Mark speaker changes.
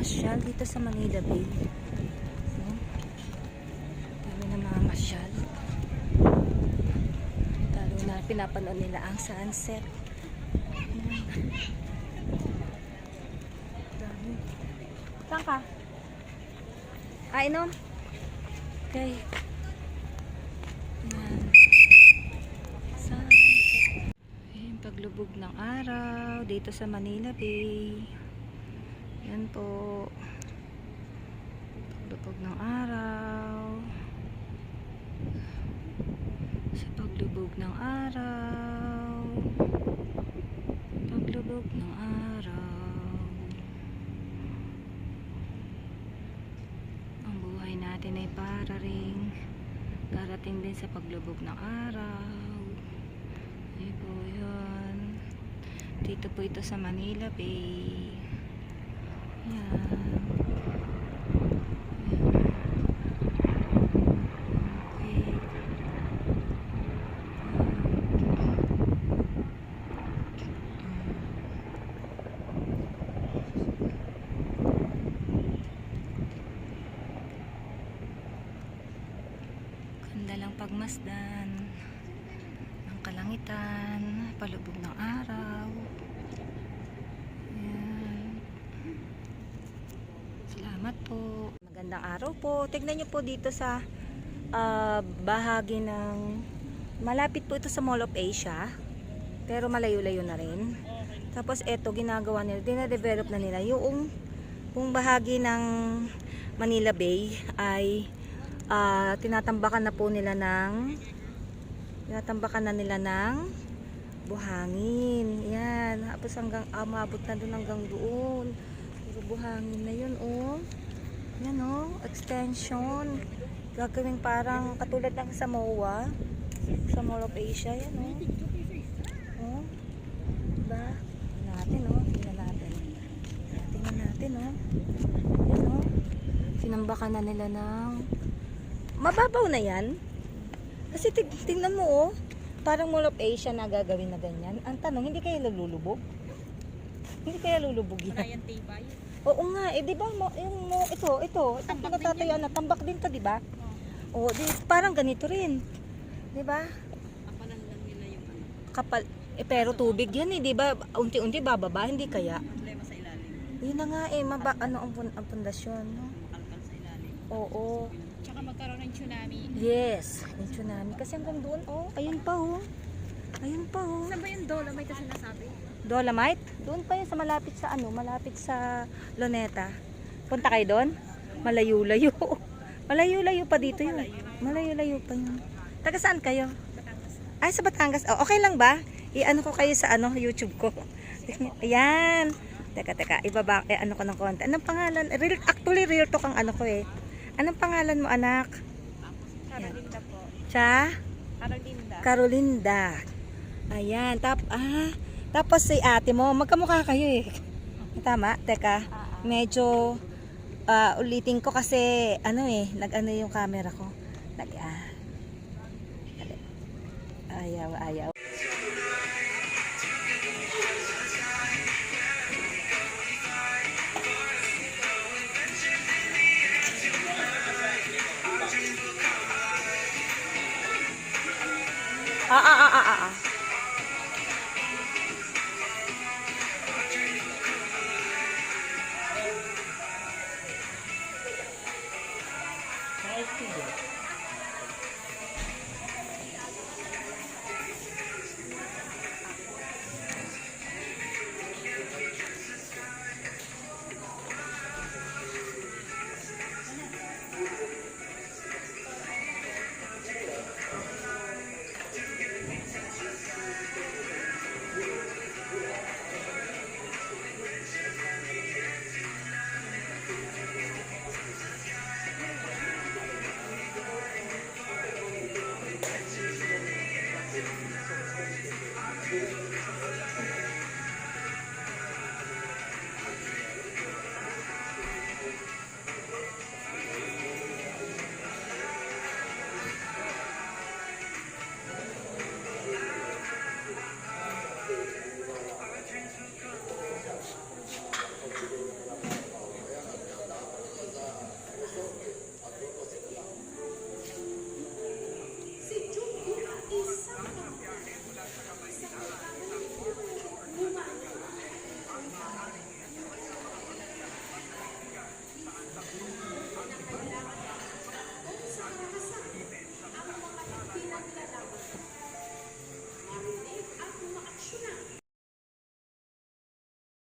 Speaker 1: namamasyal dito sa Manila Bay. No? Dami namamasyal. Lalo na pinapanood nila ang sunset. Dami. Saan ka? Ah, inom? Okay. Ayan. Sunset. Ayan, paglubog ng araw dito sa Manila Bay. Yan po. Paglubog ng araw. Sa paglubog ng araw. Paglubog ng araw. Ang buhay natin ay para ring darating din sa paglubog ng araw. Ay po yun. Dito po ito sa Manila Bay. Yan. Okay. Ganda lang pagmasdan ng kalangitan, palubog ng araw. Ayan. Salamat po. Magandang araw po. Tignan niyo po dito sa ah, bahagi ng malapit po ito sa Mall of Asia. Pero malayo-layo na rin. Tapos eto ginagawa nila, dinadevelop na nila yung yung bahagi ng Manila Bay ay ah, tinatambakan na po nila ng tinatambakan na nila ng buhangin. Yan. Tapos hanggang ah, maabot na doon hanggang doon. Puro buhangin na yun, oh. Yan, oh. Extension. Gagawing parang katulad ng sa MOA. Sa Mall of Asia. Yan, oh. Oh. Diba? Natin, oh. Tingnan natin. Tingnan natin, oh. Yan, oh. Sinambakan na nila ng mababaw na yan. Kasi tig- tingnan mo oh, parang Mall of Asia na gagawin na ganyan. Ang tanong, hindi kayo lulubog? Hindi kaya lulubog yan?
Speaker 2: Ryan Tibay.
Speaker 1: Oo nga, eh di ba mo, yung mo, ito, ito, itong
Speaker 2: Tambak din
Speaker 1: pinatatayuan na, tambak din to, di ba? Oo, di, parang ganito rin. Di ba?
Speaker 2: Kapalan lang nila yung ano,
Speaker 1: Kapal, eh pero tubig yan eh, di ba? Unti-unti bababa, hindi kaya?
Speaker 2: problema sa ilalim.
Speaker 1: Yun na nga eh, maba, ano ang, pun- ang pundasyon, no?
Speaker 2: Makalkal sa ilalim.
Speaker 1: Oo.
Speaker 2: Tsaka magkaroon ng tsunami.
Speaker 1: Yes, yung tsunami. Kasi hanggang doon, oh, ayun pa oh. Ayun pa oh.
Speaker 2: Saan ba yung dolomite na sinasabi?
Speaker 1: Dolomite? Doon pa yun sa malapit sa ano, malapit sa Luneta. Punta kayo doon? Malayo-layo. Malayo-layo pa dito yun. Malayo-layo pa yun. Taga saan kayo? Ay, sa Batangas. Oh, okay lang ba? I-ano ko kayo sa ano, YouTube ko. Ayan. Teka, teka. Ibaba, eh, ano ko ng konti. Anong pangalan? Real, actually, real talk ang ano ko eh. Anong pangalan mo, anak?
Speaker 2: Carolinda po.
Speaker 1: Cha?
Speaker 2: Carolinda.
Speaker 1: Carolinda. Ayan. Tap, ah, tapos si ate mo, magkamukha kayo eh. Tama? Teka, medyo ah, ulitin ko kasi ano eh, nag-ano yung camera ko. Nag, ah. Ayaw, ayaw. Ah, ah, ah, ah, ah,